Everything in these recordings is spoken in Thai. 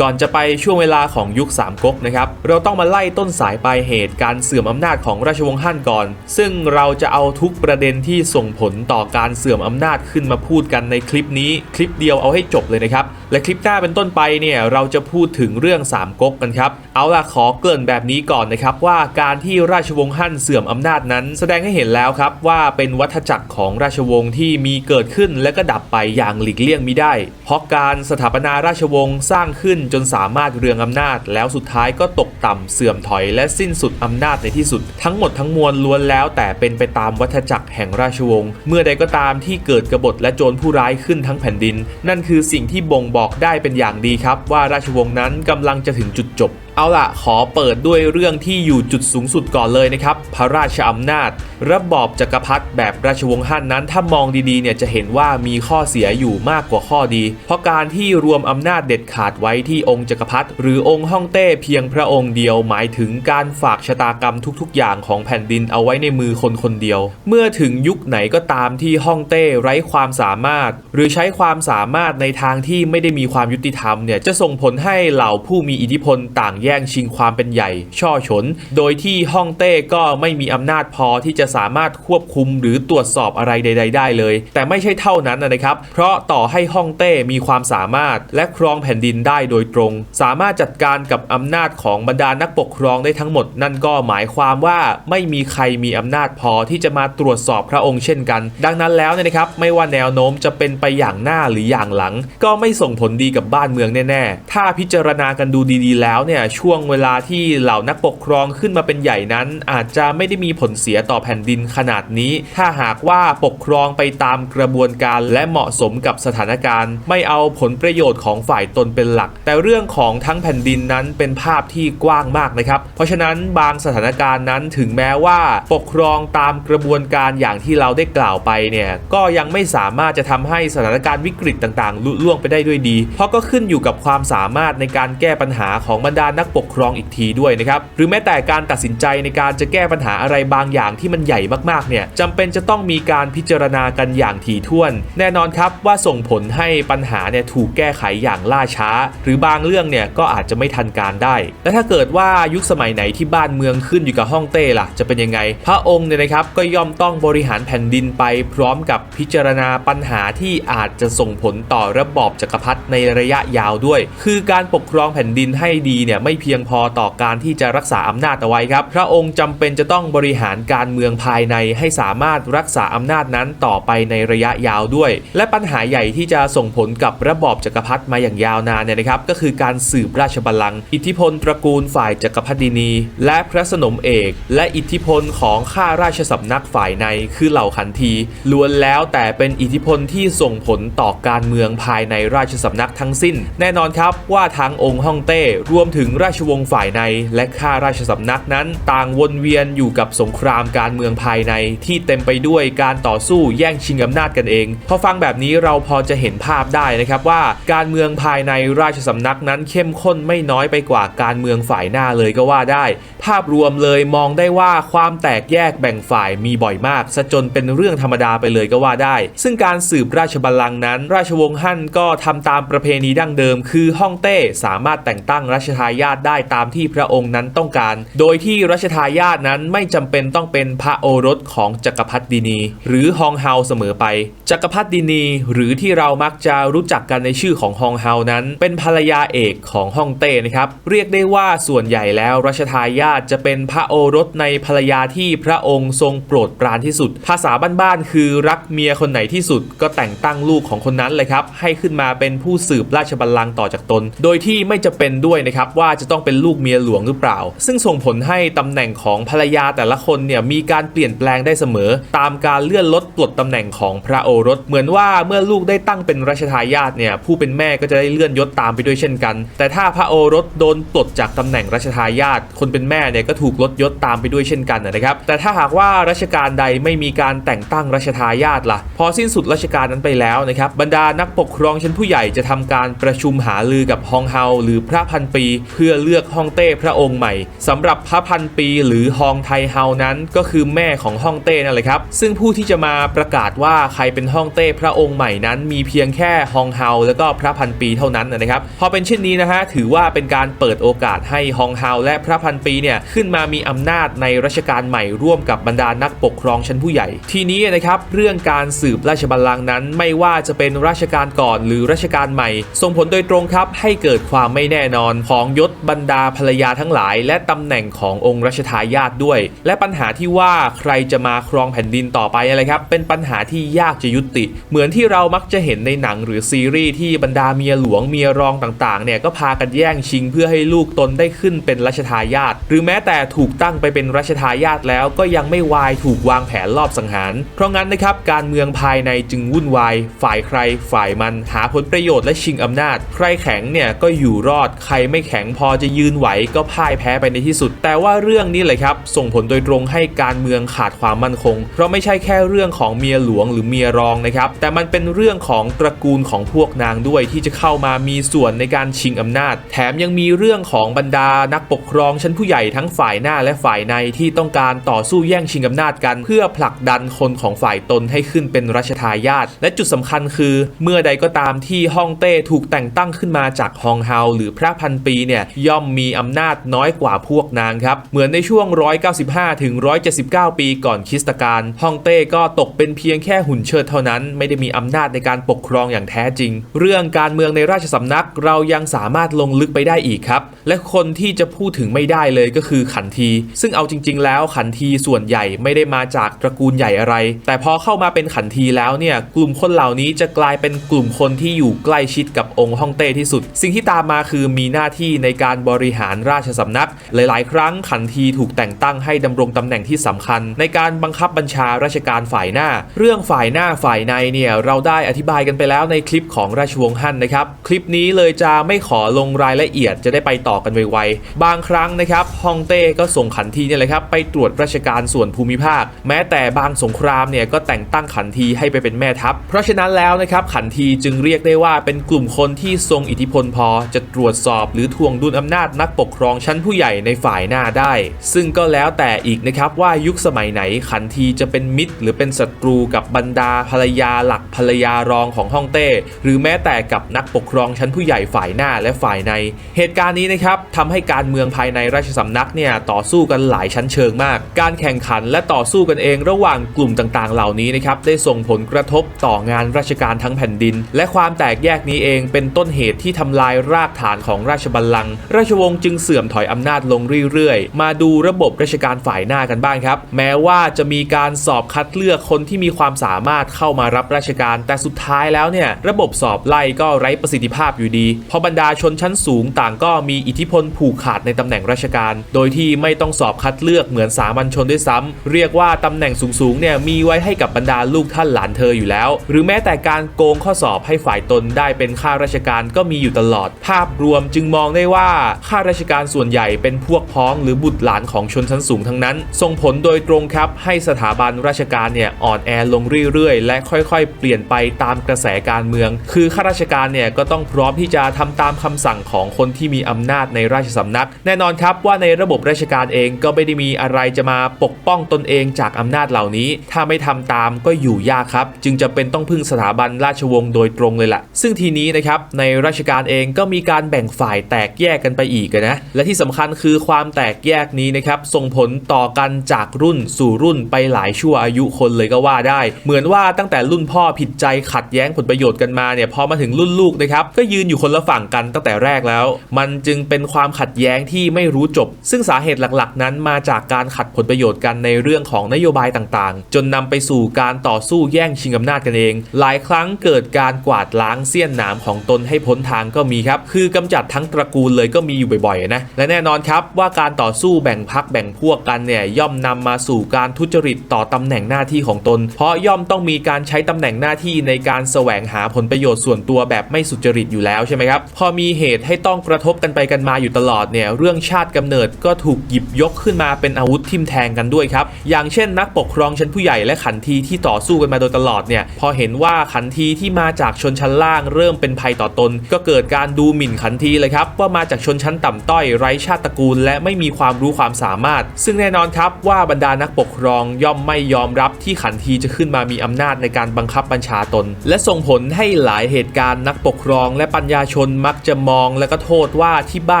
ก่อนจะไปช่วงเวลาของยุคสามก๊กนะครับ เราต้องมาไล่ต้นสายปลายเหตุการเสื่อมอำนาจของราชวงศ์ฮั่นก่อน ซึ่งเราจะเอาทุกประเด็นที่ส่งผลต่อการเสื่อมอำนาจขึ้นมาพูดกันในคลิปนี้ คลิปเดียวเอาให้จบเลยนะครับและคลิปหน้าเป็นต้นไปเนี่ยเราจะพูดถึงเรื่องสามก๊กกันครับ เอาล่ะขอเกริ่นแบบนี้ก่อนนะครับว่าการที่ราชวงศ์ฮั่นเสื่อมอำนาจนั้น แสดงให้เห็นแล้วครับว่าเป็นวัฏจักรของราชวงศ์ที่มีเกิดขึ้นและก็ดับไปอย่างหลีกเลี่ยงมิได้ เพราะการสถาปนาราชวงศ์สร้างขึ้นจนสามารถเรืองอำนาจ แล้วสุดท้ายก็ตกต่ำเสื่อมถอยและสิ้นสุดอำนาจในที่สุด ทั้งหมดทั้งมวลล้วนแล้ว แต่เป็นไปตามวัฏจักรแห่งราชวงศ์เมื่อใดก็ตามที่เกิดกบฏและโจรผู้ร้ายขึ้นทั้งแผ่นดิน นั่นคือสิ่งที่บ่งบอกได้เป็นอย่างดีครับว่าราชวงศ์นั้นกำลังจะถึงจุดจบ เอาล่ะ ขอเปิดด้วยเรื่องที่อยู่จุดสูงสุดก่อนเลยนะครับ พระราชอำนาจ ระบอบจักรพรรดิแบบราชวงศ์ฮั่นนั้น ถ้ามองดีๆเนี่ยจะเห็นว่ามีข้อเสียอยู่มากกว่าข้อดี เพราะการที่รวมอำนาจเด็ดขาดไว้ที่องค์จักรพรรดิหรือองค์ฮ่องเต้เพียงพระองค์เดียว หมายถึงการฝากชะตากรรมทุกๆ อย่างของแผ่นดินเอาไว้ในมือคนคนเดียว เมื่อถึงยุคไหนก็ตามที่ฮ่องเต้ไร้ความสามารถ หรือใช้ความสามารถในทางที่ไม่ได้มีความยุติธรรมเนี่ยจะส่งผลให้เหล่าผู้มีอิทธิพลต่างแย่งชิงความเป็นใหญ่ ช่อฉน โดยที่ฮ่องเต้ก็ไม่มีอำนาจพอที่จะสามารถควบคุมหรือตรวจสอบอะไรใด ๆ ได้เลย แต่ไม่ใช่เท่านั้นนะครับ เพราะต่อให้ฮ่องเต้มีความสามารถและครองแผ่นดินได้โดยตรง สามารถจัดการกับอำนาจของบรรดานักปกครองได้ทั้งหมด นั่นก็หมายความว่าไม่มีใครมีอำนาจพอที่จะมาตรวจสอบพระองค์เช่นกัน ดังนั้นแล้วนะครับไม่ว่าแนวโน้มจะเป็นไปอย่างหน้าหรืออย่างหลัง ก็ไม่ส่งผลดีกับบ้านเมืองแน่ๆ ถ้าพิจารณากันดูดีๆแล้วเนี่ยช่วงเวลาที่เหล่านักปกครองขึ้นมาเป็นใหญ่นั้น อาจจะไม่ได้มีผลเสียต่อแผ่นดินขนาดนี้ ถ้าหากว่าปกครองไปตามกระบวนการและเหมาะสมกับสถานการณ์ ไม่เอาผลประโยชน์ของฝ่ายตนเป็นหลัก แต่เรื่องของทั้งแผ่นดินนั้นเป็นภาพที่กว้างมากนะครับ เพราะฉะนั้นบางสถานการณ์นั้นถึงแม้ว่าปกครองตามกระบวนการอย่างที่เราได้กล่าวไปเนี่ยก็ยังไม่สามารถจะทำให้สถานการณ์วิกฤตต่างๆลุล่วงไปได้ด้วยดี เพราะก็ขึ้นอยู่กับความสามารถในการแก้ปัญหาของบรรดานักปกครองอีกทีด้วยนะครับหรือแม้แต่การตัดสินใจในการจะแก้ปัญหาอะไรบางอย่างที่มันใหญ่มากๆเนี่ยจำเป็นจะต้องมีการพิจารณากันอย่างถี่ถ้วน แน่นอนครับว่าส่งผลให้ปัญหาเนี่ยถูกแก้ไขอย่างล่าช้า หรือบางเรื่องเนี่ยก็อาจจะไม่ทันการได้ และถ้าเกิดว่ายุคสมัยไหนที่บ้านเมืองขึ้นอยู่กับฮ่องเต้ล่ะจะเป็นยังไง พระองค์เนี่ยนะครับก็ย่อมต้องบริหารแผ่นดินไป พร้อมกับพิจารณาปัญหาที่อาจจะส่งผลต่อระบอบจักรพรรดิในระยะยาวด้วย คือการปกครองแผ่นดินให้ดีเนี่ยไม่เพียงพอต่อการที่จะรักษาอำนาจเอาไว้ครับ พระองค์จำเป็นจะต้องบริหารการเมืองภายในให้สามารถรักษาอำนาจนั้นต่อไปในระยะยาวด้วย และปัญหาใหญ่ที่จะส่งผลกับระบอบจักรพรรดิมาอย่างยาวนานเนี่ยนะครับ ก็คือการสืบราชบัลลังก์อิทธิพลตระกูลฝ่ายจักรพรรดินี และพระสนมเอก และอิทธิพลของข้าราชสำนักฝ่ายในคือเหล่าขันทีล้วนแล้วแต่เป็นอิทธิพลที่ส่งผลต่อการเมืองภายในราชสำนักทั้งสิ้น แน่นอนครับว่าทั้งองค์ฮ่องเต้รวมถึงราราชวงศ์ฝ่ายในและข้าราชสำนักนั้น ต่างวนเวียนอยู่กับสงครามการเมืองภายในที่เต็มไปด้วยการต่อสู้แย่งชิงอำนาจกันเอง พอฟังแบบนี้เราพอจะเห็นภาพได้นะครับว่าการเมืองภายในราชสำนักนั้นเข้มข้นไม่น้อยไปกว่าการเมืองฝ่ายหน้าเลยก็ว่าได้ ภาพรวมเลยมองได้ว่าความแตกแยกแบ่งฝ่ายมีบ่อยมากซะจนเป็นเรื่องธรรมดาไปเลยก็ว่าได้ ซึ่งการสืบราชบัลลังก์นั้น ราชวงศ์ฮั่นก็ทำตามประเพณีดั้งเดิม คือฮ่องเต้สามารถแต่งตั้งรัชทายาทได้ตามที่พระองค์นั้นต้องการ โดยที่รัชทายาทนั้นไม่จำเป็นต้องเป็นพระโอรสของจักรพรรดินี หรือฮองเฮาเสมอไป จักรพรรดินี หรือที่เรามักจะรู้จักกันในชื่อของฮองเฮานั้น เป็นภรรยาเอกของฮ่องเต้นะครับเรียกได้ว่าส่วนใหญ่แล้วรัชทายาทจะเป็นพระโอรสในภรรยาที่พระองค์ทรงโปรดปรานที่สุด ภาษาบ้านๆคือรักเมียคนไหนที่สุด ก็แต่งตั้งลูกของคนนั้นเลยครับให้ขึ้นมาเป็นผู้สืบราชบัลลังก์ต่อจากตน โดยที่ไม่จะเป็นด้วยนะครับว่าจะต้องเป็นลูกเมียหลวงหรือเปล่า ซึ่งส่งผลให้ตำแหน่งของภรรยาแต่ละคนเนี่ยมีการเปลี่ยนแปลงได้เสมอ ตามการเลื่อนลดปลดตำแหน่งของพระโอรส เหมือนว่าเมื่อลูกได้ตั้งเป็นรัชทายาทเนี่ยผู้เป็นแม่ก็จะได้เลื่อนยศตามไปด้วยเช่นกัน แต่ถ้าพระโอรสโดนปลดจากตำแหน่งรัชทายาทคนเป็นแม่เนี่ยก็ถูกลดยศตามไปด้วยเช่นกันนะครับ แต่ถ้าหากว่ารัชกาลใดไม่มีการแต่งตั้งรัชทายาทล่ะ พอสิ้นสุดรัชกาลนั้นไปแล้วนะครับบรรดานักปกครองชั้นผู้ใหญ่จะทำการประชุมหารือกับฮองเฮาหรือพระพันปีเพื่อพื่อเลือกฮ่องเต้พระองค์ใหม่สำหรับพระพันปีหรือฮองไทเฮานั้นก็คือแม่ของฮ่องเต้นั่นแหละครับ ซึ่งผู้ที่จะมาประกาศว่าใครเป็นฮ่องเต้พระองค์ใหม่นั้น มีเพียงแค่ฮองเฮาแล้วก็พระพันปีเท่านั้นนะครับพอเป็นเช่นนี้นะฮะถือว่าเป็นการเปิดโอกาสให้ฮองเฮาและพระพันปีเนี่ยขึ้นมามีอำนาจในรัชกาลใหม่ร่วมกับบรรดานักปกครองชั้นผู้ใหญ่ ทีนี้นะครับเรื่องการสืบราชบัลลังก์นั้นไม่ว่าจะเป็นราชการก่อนหรือรัชกาลใหม่ ส่งผลโดยตรงครับให้เกิดความไม่แน่นอนของยศบรรดาภรรยาทั้งหลาย และตำแหน่งขององค์รัชทายาทด้วย และปัญหาที่ว่าใครจะมาครองแผ่นดินต่อไปอะไรครับ เป็นปัญหาที่ยากจะยุติ เหมือนที่เรามักจะเห็นในหนังหรือซีรีส์ที่บรรดาเมียหลวงเมียรองต่างๆเนี่ยก็พากันแย่งชิงเพื่อให้ลูกตนได้ขึ้นเป็นรัชทายาทหรือแม้แต่ถูกตั้งไปเป็นรัชทายาทแล้วก็ยังไม่วายถูกวางแผนลอบสังหาร เพราะงั้นนะครับการเมืองภายในจึงวุ่นวาย ฝ่ายใครฝ่ายมันหาผลประโยชน์และชิงอำนาจ ใครแข็งเนี่ยก็อยู่รอดใครไม่แข็งพออจะยืนไหวก็พ่ายแพ้ไปในที่สุด แต่ว่าเรื่องนี้เลยครับ ส่งผลโดยตรงให้การเมืองขาดความมั่นคง เพราะไม่ใช่แค่เรื่องของเมียหลวงหรือเมียรองนะครับ แต่มันเป็นเรื่องของตระกูลของพวกนางด้วยที่จะเข้ามามีส่วนในการชิงอำนาจ แถมยังมีเรื่องของบรรดานักปกครองชั้นผู้ใหญ่ทั้งฝ่ายหน้าและฝ่ายในที่ต้องการต่อสู้แย่งชิงอำนาจกัน เพื่อผลักดันคนของฝ่ายตนให้ขึ้นเป็นรัชทายาทและจุดสำคัญคือ เมื่อใดก็ตามที่ฮ่องเต้ถูกแต่งตั้งขึ้นมาจากฮองเฮาหรือพระพันปีเนี่ยย่อมมีอำนาจน้อยกว่าพวกนางครับ เหมือนในช่วง 195 ถึง 179 ปีก่อนคริสตกาลฮ่องเต้ก็ตกเป็นเพียงแค่หุ่นเชิดเท่านั้น ไม่ได้มีอำนาจในการปกครองอย่างแท้จริง เรื่องการเมืองในราชสำนักเรายังสามารถลงลึกไปได้อีกครับ และคนที่จะพูดถึงไม่ได้เลยก็คือขันที ซึ่งเอาจริง ๆ แล้วขันทีส่วนใหญ่ไม่ได้มาจากตระกูลใหญ่อะไร แต่พอเข้ามาเป็นขันทีแล้วเนี่ยกลุ่มคนเหล่านี้จะกลายเป็นกลุ่มคนที่อยู่ใกล้ชิดกับองค์ฮ่องเต้ที่สุด สิ่งที่ตามมาคือมีหน้าที่ในการการบริหารราชสำนัก หลาย ๆ ครั้งขันทีถูกแต่งตั้งให้ดำรงตำแหน่งที่สำคัญ ในการบังคับบัญชาราชการฝ่ายหน้า เรื่องฝ่ายหน้าฝ่ายในเนี่ยเราได้อธิบายกันไปแล้วในคลิปของราชวงศ์ฮั่นนะครับคลิปนี้เลยจะไม่ขอลงรายละเอียดจะได้ไปต่อกันไวๆบางครั้งนะครับฮ่องเต้ก็ส่งขันทีเนี่ยแหละครับไปตรวจราชการส่วนภูมิภาค แม้แต่บางสงครามเนี่ยก็แต่งตั้งขันทีให้ไปเป็นแม่ทัพ เพราะฉะนั้นแล้วนะครับขันทีจึงเรียกได้ว่าเป็นกลุ่มคนที่ทรงอิทธิพลพอจะตรวจสอบหรือทวงดุลอำนาจนักปกครองชั้นผู้ใหญ่ในฝ่ายหน้าได้ ซึ่งก็แล้วแต่อีกนะครับว่ายุคสมัยไหนขันทีจะเป็นมิตร หรือเป็นศัตรูกับบรรดาภรรยาหลักภรรยารองของฮ่องเต้ หรือแม้แต่กับนักปกครองชั้นผู้ใหญ่ฝ่ายหน้าและฝ่ายใน เหตุการณ์นี้นะครับทำให้การเมืองภายในราชสำนักเนี่ยต่อสู้กันหลายชั้นเชิงมาก การแข่งขันและต่อสู้กันเองระหว่างกลุ่มต่างๆ เหล่านี้นะครับได้ส่งผลกระทบต่องานราชการทั้งแผ่นดิน และความแตกแยกนี้เองเป็นต้นเหตุที่ทำลายรากฐานของราชบัลลังก์ราชวงศ์จึงเสื่อมถอยอำนาจลงเรื่อยๆ มาดูระบบราชการฝ่ายหน้ากันบ้างครับ แม้ว่าจะมีการสอบคัดเลือกคนที่มีความสามารถเข้ามารับราชการ แต่สุดท้ายแล้วเนี่ยระบบสอบไล่ก็ไร้ประสิทธิภาพอยู่ดี เพราะบรรดาชนชั้นสูงต่างก็มีอิทธิพลผูกขาดในตำแหน่งราชการ โดยที่ไม่ต้องสอบคัดเลือกเหมือนสามัญชนด้วยซ้ำเรียกว่าตำแหน่งสูงๆเนี่ยมีไว้ให้กับบรรดาลูกท่านหลานเธออยู่แล้ว หรือแม้แต่การโกงข้อสอบให้ฝ่ายตนได้เป็นข้าราชการก็มีอยู่ตลอด ภาพรวมจึงมองได้ว่าาข้าราชการส่วนใหญ่เป็นพวกพ้องหรือบุตรหลานของชนชั้นสูงทั้งนั้น ส่งผลโดยตรงครับ ให้สถาบันราชการเนี่ยอ่อนแอลงเรื่อยๆ และค่อยๆ เปลี่ยนไปตามกระแสการเมือง คือข้าราชการเนี่ยก็ต้องพร้อมที่จะทำตามคำสั่งของคนที่มีอำนาจในราชสำนัก แน่นอนครับว่าในระบบราชการเองก็ไม่ได้มีอะไรจะมาปกป้องตนเองจากอำนาจเหล่านี้ ถ้าไม่ทำตามก็อยู่ยากครับ จึงจะเป็นต้องพึ่งสถาบันราชวงศ์โดยตรงเลยล่ะ ซึ่งทีนี้นะครับในราชการเองก็มีการแบ่งฝ่ายแตกแยกกันไปอีกนะ และที่สำคัญคือความแตกแยกนี้นะครับส่งผลต่อกันจากรุ่นสู่รุ่นไปหลายชั่วอายุคนเลยก็ว่าได้ เหมือนว่าตั้งแต่รุ่นพ่อผิดใจขัดแย้งผลประโยชน์กันมาเนี่ยพอมาถึงรุ่นลูกนะครับก็ยืนอยู่คนละฝั่งกันตั้งแต่แรกแล้ว มันจึงเป็นความขัดแย้งที่ไม่รู้จบ ซึ่งสาเหตุหลักๆ นั้นมาจากการขัดผลประโยชน์กันในเรื่องของนโยบายต่างๆ จนนำไปสู่การต่อสู้แย่งชิงอำนาจกันเอง หลายครั้งเกิดการกวาดล้างเสี้ยนหนามของตนให้พ้นทางก็มีครับ คือกำจัดทั้งตระกูลเลยก็มีอยู่บ่อยๆนะและแน่นอนครับว่าการต่อสู้แบ่งพักแบ่งพวกกันเนี่ยย่อมนำมาสู่การทุจริตต่อตำแหน่งหน้าที่ของตน เพราะย่อมต้องมีการใช้ตำแหน่งหน้าที่ในการแสวงหาผลประโยชน์ส่วนตัวแบบไม่สุจริตอยู่แล้วใช่ไหมครับพอมีเหตุให้ต้องกระทบกันไปกันมาอยู่ตลอดเนี่ยเรื่องชาติกำเนิดก็ถูกหยิบยกขึ้นมาเป็นอาวุธทิ่มแทงกันด้วยครับอย่างเช่น นักปกครองชั้นผู้ใหญ่และขันทีที่ต่อสู้กันมาโดยตลอดเนี่ยพอเห็นว่าขันทีที่มาจากชนชั้นล่างเริ่มเป็นภัยต่อตน ก็เกิดการดูหมิ่นขันทีเลยครับว่ามาจากจากชนชั้นต่ำต้อยไร้ชาติตระกูล และไม่มีความรู้ความสามารถ ซึ่งแน่นอนครับว่าบรรดานักปกครองย่อมไม่ยอมรับที่ขันทีจะขึ้นมามีอำนาจในการบังคับบัญชาตน และส่งผลให้หลายเหตุการณ์นักปกครอง และปัญญาชนมักจะมอง และก็โทษว่าที่บ้า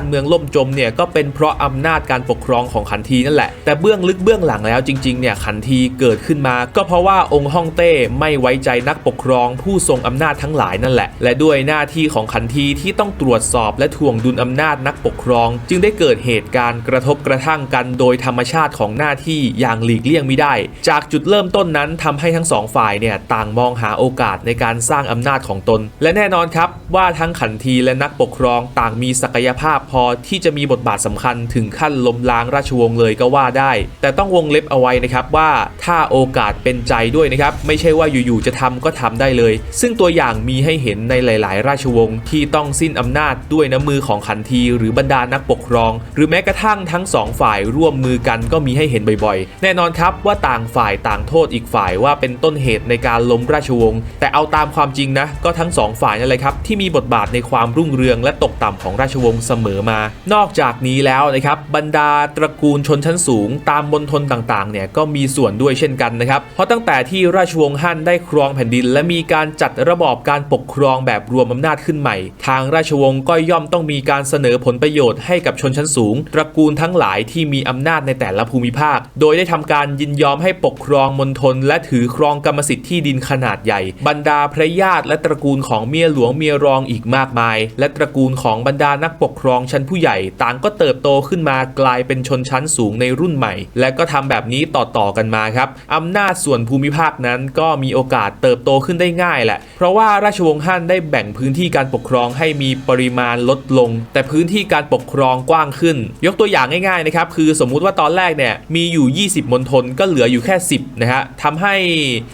นเมืองล่มจมเนี่ยก็เป็นเพราะอำนาจการปกครองของขันทีนั่นแหละแต่เบื้องลึกเบื้องหลังแล้วจริงๆเนี่ยขันทีเกิดขึ้นมา ก็เพราะว่าองค์ฮ่องเต้ไม่ไว้ใจนักปกครอง ผู้ทรงอำนาจทั้งหลายนั่นแหละ และด้วยหน้าที่ของขันทีที่ต้องตรวจสอบและทวงดุลอำนาจนักปกครอง จึงได้เกิดเหตุการณ์กระทบกระทั่งกันโดยธรรมชาติของหน้าที่อย่างหลีกเลี่ยงไม่ได้ จากจุดเริ่มต้นนั้นทำให้ทั้งสองฝ่ายเนี่ยต่างมองหาโอกาสในการสร้างอำนาจของตน และแน่นอนครับว่าทั้งขันทีและนักปกครองต่างมีศักยภาพพอที่จะมีบทบาทสำคัญถึงขั้นล้มล้างราชวงศ์เลยก็ว่าได้ แต่ต้องวงเล็บเอาไว้นะครับว่าถ้าโอกาสเป็นใจด้วยนะครับไม่ใช่ว่าอยู่ๆจะทำก็ทำได้เลย ซึ่งตัวอย่างมีให้เห็นในหลาย ๆ ราชวงศ์ที่ต้องสิ้นอำนาจด้วยน้ำมือของขันทีหรือบรรดานักปกครอง หรือแม้กระทั่งทั้งสองฝ่ายร่วมมือกันก็มีให้เห็นบ่อยๆ แน่นอนครับว่าต่างฝ่ายต่างโทษอีกฝ่ายว่าเป็นต้นเหตุในการล้มราชวงศ์แต่เอาตามความจริงนะ ก็ทั้งสองฝ่ายนั่นแหละครับ ที่มีบทบาทในความรุ่งเรืองและตกต่ำของราชวงศ์เสมอมา นอกจากนี้แล้วนะครับบรรดาตระกูลชนชั้นสูง ตามมณฑลต่างๆเนี่ยก็มีส่วนด้วยเช่นกันนะครับเพราะตั้งแต่ที่ราชวงศ์ฮั่นได้ครองแผ่นดิน และมีการจัดระบอบการปกครองแบบรวมอำนาจขึ้นใหม่ ทางราชวงศ์ก็ย่อมต้องมีการเสนอผลประโยชน์ให้กับชนชั้นสูง ตระกูลทั้งหลายที่มีอำนาจในแต่ละภูมิภาค โดยได้ทำการยินยอมให้ปกครองมณฑลและถือครองกรรมสิทธิ์ที่ดินขนาดใหญ่ บรรดาพระญาติและตระกูลของเมียหลวงเมียรองอีกมากมาย และตระกูลของบรรดานักปกครองชั้นผู้ใหญ่ ต่างก็เติบโตขึ้นมากลายเป็นชนชั้นสูงในรุ่นใหม่ และก็ทำแบบนี้ต่อๆกันมาครับอำนาจส่วนภูมิภาคนั้นก็มีโอกาสเติบโตขึ้นได้ง่ายแหละ เพราะว่าราชวงศ์ฮั่นได้แบ่งพื้นที่การปกครองให้มีปริมาณลดลง แต่พื้นที่การปกครองกว้างขึ้น ยกตัวอย่างง่ายๆนะครับคือสมมุติว่าตอนแรกเนี่ยมีอยู่ 20มณฑลก็เหลืออยู่แค่ 10 นะฮะทำให้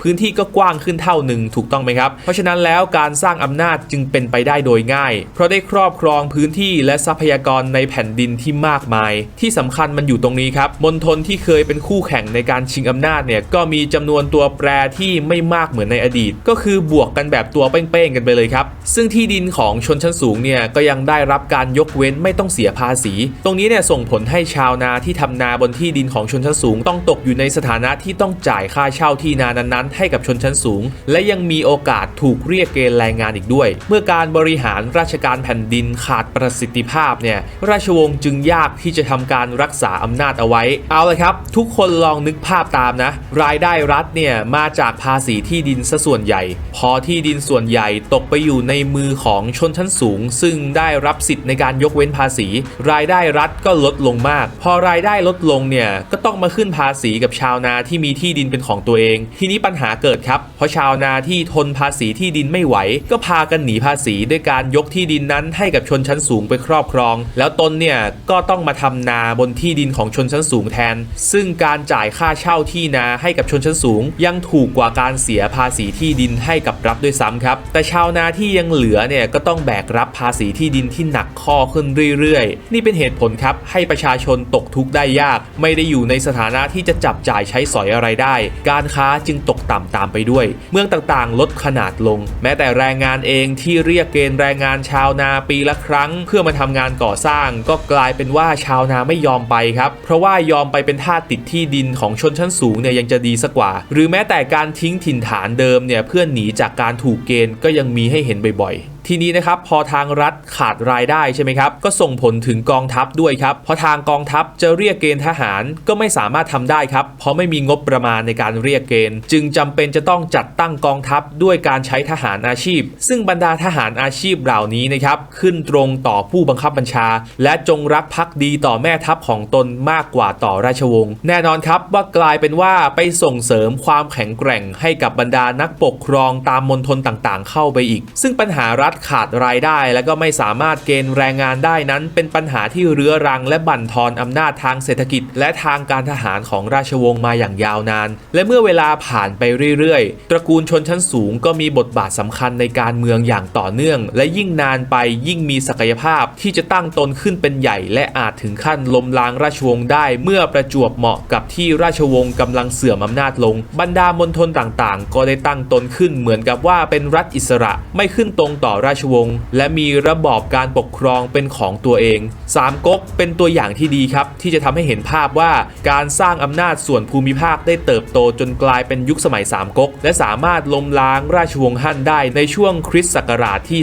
พื้นที่ก็กว้างขึ้นเท่าหนึ่งถูกต้องไหมครับ เพราะฉะนั้นแล้วการสร้างอำนาจจึงเป็นไปได้โดยง่าย เพราะได้ครอบครองพื้นที่และทรัพยากรในแผ่นดินที่มากมาย ที่สำคัญมันอยู่ตรงนี้ครับมณฑลที่เคยเป็นคู่แข่งในการชิงอำนาจเนี่ยก็มีจำนวนตัวแปรที่ไม่มากเหมือนในอดีต ก็คือบวกกันแบบตัวเป้งๆกันไปเลยครับ ซึ่งที่ดินของชนชั้นสูงเนี่ยก็ยังได้รับการยกเว้นไม่ต้องเสียภาษี ตรงนี้เนี่ยส่งผลให้ชาวนาที่ทำนาบนที่ดินของชนชั้นสูง ต้องตกอยู่ในสถานะที่ต้องจ่ายค่าเช่าที่นานั้นๆ ให้กับชนชั้นสูง และยังมีโอกาสถูกเรียกเกณฑ์แรงงานอีกด้วย เมื่อการบริหารราชการแผ่นดินขาดประสิทธิภาพเนี่ยราชวงศ์จึงยากที่จะทำการรักษาอำนาจเอาไว้ เอาเลยครับ ทุกคนลองนึกภาพตามนะ รายได้รัฐเนี่ยมาจากภาษีที่ดินซะส่วนใหญ่ พอที่ดินส่วนใหญ่ตกไปอยู่ในมือของชนชั้นสูง ซึ่งได้รับสิทธิ์ในการยกเว้นภาษี รายได้รัฐก็ลดลงมาก พอรายได้ลดลงเนี่ยก็ต้องมาขึ้นภาษีกับชาวนาที่มีที่ดินเป็นของตัวเอง ทีนี้ปัญหาเกิดครับ เพราะชาวนาที่ทนภาษีที่ดินไม่ไหว ก็พากันหนีภาษีด้วยการยกที่ดินนั้นให้กับชนชั้นสูงไปครอบครอง แล้วตนเนี่ยก็ต้องมาทำนาบนที่ดินของชนชั้นสูงแทน ซึ่งการจ่ายค่าเช่าที่นาให้กับชนชั้นสูง ยังถูกกว่าการเสียภาษีที่ดินให้กับรัฐด้วยซ้ำครับ แต่ชาวนาที่ยังเหลือเนี่ยก็ต้องแบกรับภาษีที่ดินที่หนักข้อขึ้นเรื่อยๆ นี่เป็นเหตุผลครับให้ประชาชนตกทุกข์ได้ยาก ไม่ได้อยู่ในสถานะที่จะจับจ่ายใช้สอยอะไรได้ การค้าจึงตกต่ำตามไปด้วย เมืองต่างๆ ลดขนาดลง แม้แต่แรงงานเองที่เรียกเกณฑ์แรงงานชาวนาปีละครั้ง เพื่อมาทำงานก่อสร้าง ก็กลายเป็นว่าชาวนาไม่ยอมไปครับ เพราะว่ายอมไปเป็นทาสติดที่ดินของชนชั้นสูงเนี่ยยังจะดีสักกว่า หรือแม้แต่การทิ้งถิ่นฐานเดิมเนี่ยเพื่อหนีจากการถูกเกณฑ์ก็ยังมีให้เห็นบ่อยๆ ทีนี้นะครับพอทางรัฐขาดรายได้ใช่ไหมครับก็ส่งผลถึงกองทัพด้วยครับเพราะทางกองทัพจะเรียกเกณฑ์ทหารก็ไม่สามารถทำได้ครับ เพราะไม่มีงบประมาณในการเรียกเกณฑ์ จึงจำเป็นจะต้องจัดตั้งกองทัพด้วยการใช้ทหารอาชีพ ซึ่งบรรดาทหารอาชีพเหล่านี้นะครับขึ้นตรงต่อผู้บังคับบัญชา และจงรักภักดีต่อแม่ทัพของตนมากกว่าต่อราชวงศ์แน่นอนครับว่ากลายเป็นว่าไปส่งเสริมความแข็งแกร่งให้กับบรรดานักปกครองตามมณฑลต่างๆ เข้าไปอีก ซึ่งปัญหารัฐขาดรายได้ และก็ไม่สามารถเกณฑ์แรงงานได้นั้น เป็นปัญหาที่เรื้อรัง และบั่นทอนอำนาจทางเศรษฐกิจ และทางการทหารของราชวงศ์มาอย่างยาวนาน และเมื่อเวลาผ่านไปเรื่อยๆ ตระกูลชนชั้นสูงก็มีบทบาทสำคัญในการเมืองอย่างต่อเนื่อง และยิ่งนานไปยิ่งมีศักยภาพที่จะตั้งตนขึ้นเป็นใหญ่ และอาจถึงขั้นล้มล้างราชวงศ์ได้ เมื่อประจวบเหมาะกับที่ราชวงศ์กำลังเสื่อมอำนาจลง บรรดามณฑลต่างๆ ก็ได้ตั้งตนขึ้นเหมือนกับว่าเป็นรัฐอิสระไม่ขึ้นตรงต่อราชวงศ์และมีระบอบการปกครองเป็นของตัวเองสามก๊กเป็นตัวอย่างที่ดีครับ ที่จะทำให้เห็นภาพว่าการสร้างอำนาจส่วนภูมิภาคได้เติบโตจนกลายเป็นยุคสมัยสามก๊กและสามารถล้มล้างราชวงศ์ฮั่นได้ในช่วงคริสต์ศักราชที่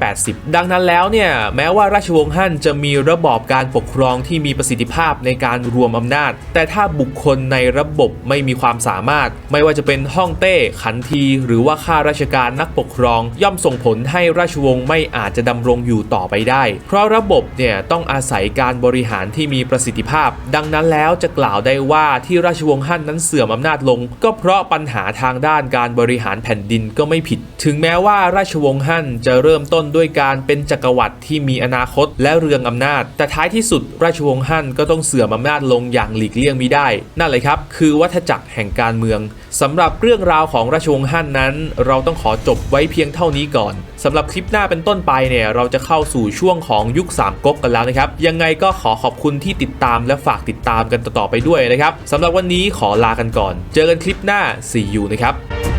280 ดังนั้นแล้วเนี่ยแม้ว่าราชวงศ์ฮั่นจะมีระบอบการปกครองที่มีประสิทธิภาพในการรวมอำนาจ แต่ถ้าบุคคลในระบบไม่มีความสามารถ ไม่ว่าจะเป็นฮ่องเต้ขันที หรือว่าข้าราชการนักปกครอง ย่อมส่งผลให้ราชวงศ์ไม่อาจจะดำรงอยู่ต่อไปได้ เพราะระบบเนี่ยต้องอาศัยการบริหารที่มีประสิทธิภาพ ดังนั้นแล้วจะกล่าวได้ว่าที่ราชวงศ์ฮั่นนั้นเสื่อมอำนาจลง ก็เพราะปัญหาทางด้านการบริหารแผ่นดินก็ไม่ผิด ถึงแม้ว่าราชวงศ์ฮั่นจะเริ่มต้นด้วยการเป็นจักรวรรดิที่มีอนาคตและเรืองอำนาจ แต่ท้ายที่สุดราชวงศ์ฮั่นก็ต้องเสื่อมอำนาจลงอย่างหลีกเลี่ยงไมิได้ นั่นเลยครับ คือวัฏจักรแห่งการเมือง สำหรับเรื่องราวของราชวงศ์ฮั่นนั้น เราต้องขอจบไว้เพียงเท่านี้ก่อนสำหรับคลิปหน้าเป็นต้นไปเนี่ยเราจะเข้าสู่ช่วงของยุคสามก๊กกันแล้วนะครับ ยังไงก็ขอขอบคุณที่ติดตามและฝากติดตามกันต่อๆไปด้วยนะครับสำหรับวันนี้ขอลากันก่อน เจอกันคลิปหน้า see you นะครับ